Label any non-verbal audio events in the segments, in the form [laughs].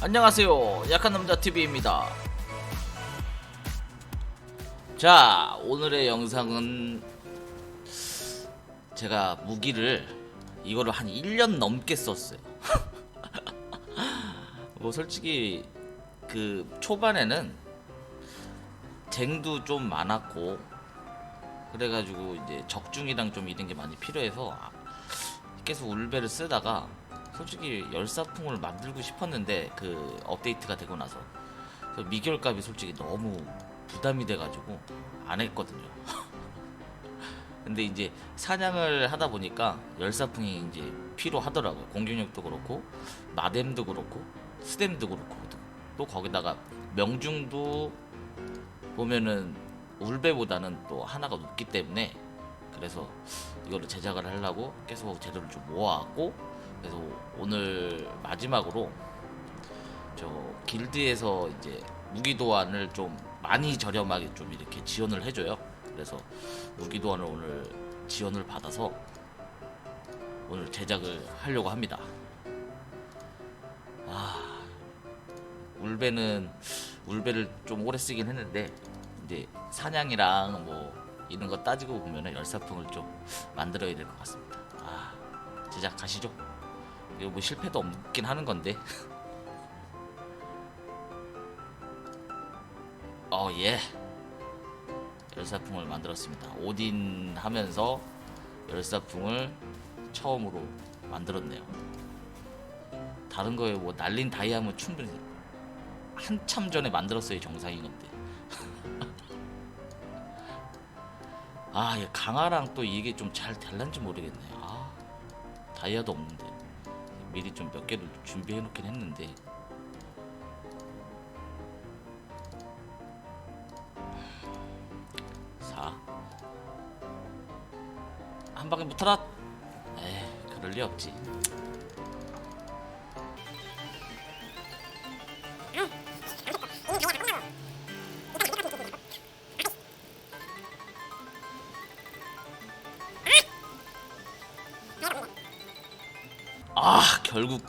안녕하세요. 약한 남자 TV입니다. 자, 오늘의 영상은 제가 무기를 이거를 한 1년 넘게 썼어요. [laughs] 뭐 솔직히 그 초반에는 쟁도 좀 많았고 그래가지고 이제 적중이랑 좀 이런 게 많이 필요해서 아, 계속 울베를 쓰다가 솔직히 열사풍을 만들고 싶었는데 그 업데이트가 되고 나서 그래서 미결 값이 솔직히 너무 부담이 돼가지고 안 했거든요. [laughs] 근데 이제 사냥을 하다 보니까 열사풍이 이제 필요하더라고요. 공격력도 그렇고 마뎀도 그렇고 스뎀도 그렇고 또 거기다가 명중도 보면은 울베보다는 또 하나가 높기 때문에 그래서 이거를 제작을 하려고 계속 재료를 좀 모아왔고 그래서 오늘 마지막으로 저 길드에서 이제 무기 도안을 좀 많이 저렴하게 좀 이렇게 지원을 해줘요. 그래서 무기 도안을 오늘 지원을 받아서 오늘 제작을 하려고 합니다. 아 울베는 울베를 좀 오래 쓰긴 했는데 이제 사냥이랑 뭐 이런 거 따지고 보면은 열사풍을 좀 만들어야 될 것 같습니다. 아 제작 가시죠. 이거 뭐 실패도 없긴 하는 건데. [laughs] 어 예. 열사풍을 만들었습니다. 오딘 하면서 열사풍을 처음으로 만들었네요. 다른 거에 뭐 날린 다이아면 충분히 한참 전에 만들었어야 정상인 건데. [laughs] 아, 이 강화랑 또 이게 좀 잘 될란지 모르겠네. 아, 다이아도 없는데 미리 좀 몇 개를 준비해 놓긴 했는데. 사. 한 방에 붙어라. 에이, 그럴 리 없지. 아, 결국.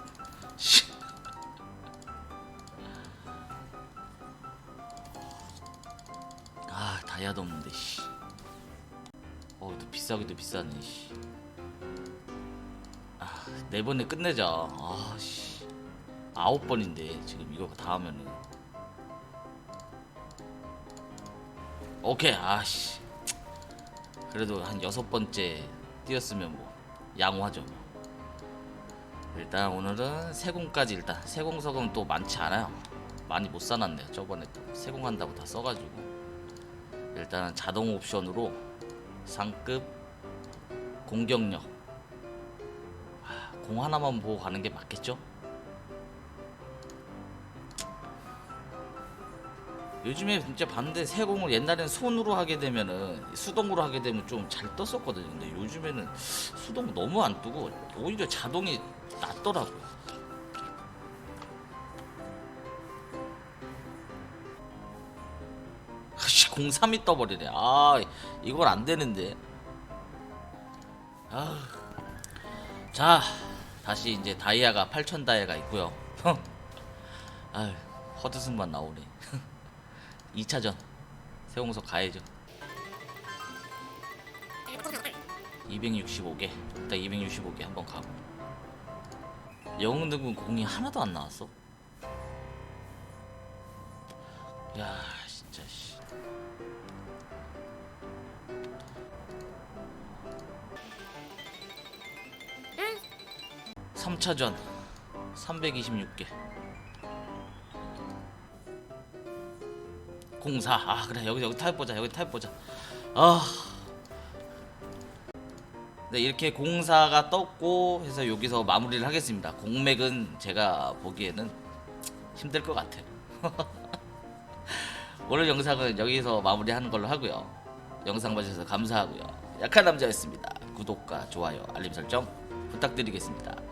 씨. 아, 다이아도 없는데, 씨. 어, 또 비싸기도 비싸네, 씨. 아, 네 번에 끝내자. 아, 씨. 아홉 번인데, 지금 이거 다 하면은. 오케이, 아씨. 그래도 한 여섯 번째 뛰었으면 뭐, 양호하죠, 뭐. 일단 오늘은 세공까지 일단 세공 석은 또 많지 않아요. 많이 못 사놨네요. 저번에 또 세공한다고 다 써가지고. 일단은 자동 옵션으로 상급 공격력. 아, 공 하나만 보고 가는 게 맞겠죠? 요즘에 진짜 봤는데 세공을 옛날에는 손으로 하게 되면은 수동으로 하게 되면 좀 잘 떴었거든요. 근데 요즘에는 수동 너무 안 뜨고 오히려 자동이 낫더라고요. [laughs] 아씨 03이 떠버리네. 아 이걸 안 되는데. 아. 자 다시 이제 다이아가 8,000 다이아가 있고요. [laughs] 아 허드슨만 나오네. [laughs] 2차전. 세공석 가야죠. 265개. 일단 265개 한번 가고. 영웅등군 공이 하나도 안 나왔어? 야 진짜 씨. 3차전. 326개 공사. 아 그래. 여기 여기 타입 보자. 여기 타입 보자. 아. 네, 이렇게 공사가 떴고 해서 여기서 마무리를 하겠습니다. 공맥은 제가 보기에는 힘들 것 같아요. [laughs] 오늘 영상은 여기서 마무리하는 걸로 하고요. 영상 봐주셔서 감사하고요. 약한 남자였습니다. 구독과 좋아요 알림 설정 부탁드리겠습니다